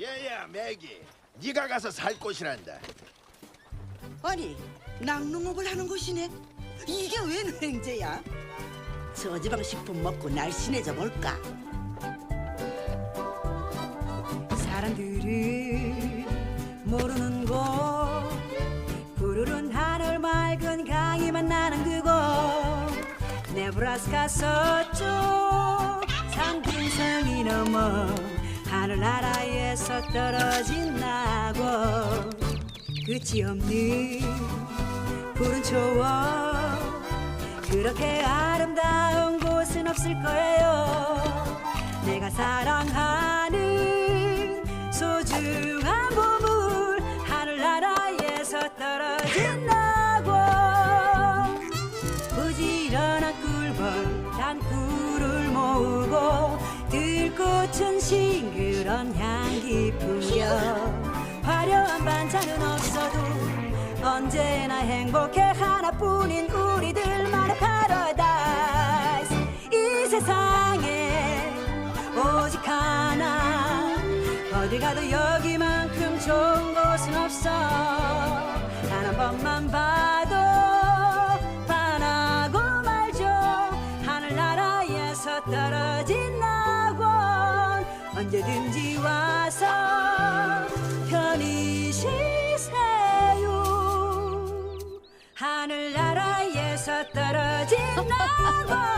얘야 매기 네가 가서 살 곳이란다 아니 낙농업을 하는 곳이네. 이게 웬 횡재야? 저지방 식품 먹고 날씬해져 볼까? 사람들이 모르는 곳 푸르른 하늘 맑은 강이 만 나는 그곳 네브라스카 서쪽 산등성이 넘어 하늘나라에서 떨어진 낙원 끝이 없는 푸른 초원 그렇게 아름다운 곳은 없을 거예요. 내가 사랑하는 소중한 보물 하늘나라에서 떨어진 낙원 부지런한 꿀벌 모으고 들꽃은 싱그런 향기 풍겨 화려한 반찬은 없어도 언제나 행복해 하나뿐인 우리들만의 파라다이스 이 세상에 오직 하나. 어디 가도 여기만큼 좋은 곳은 없어. 단한 번만 봐도 반하고 말죠. 하늘나라에서 떨어진 언제든지 와서 편히 쉬세요. 하늘나라에서 떨어진 낙원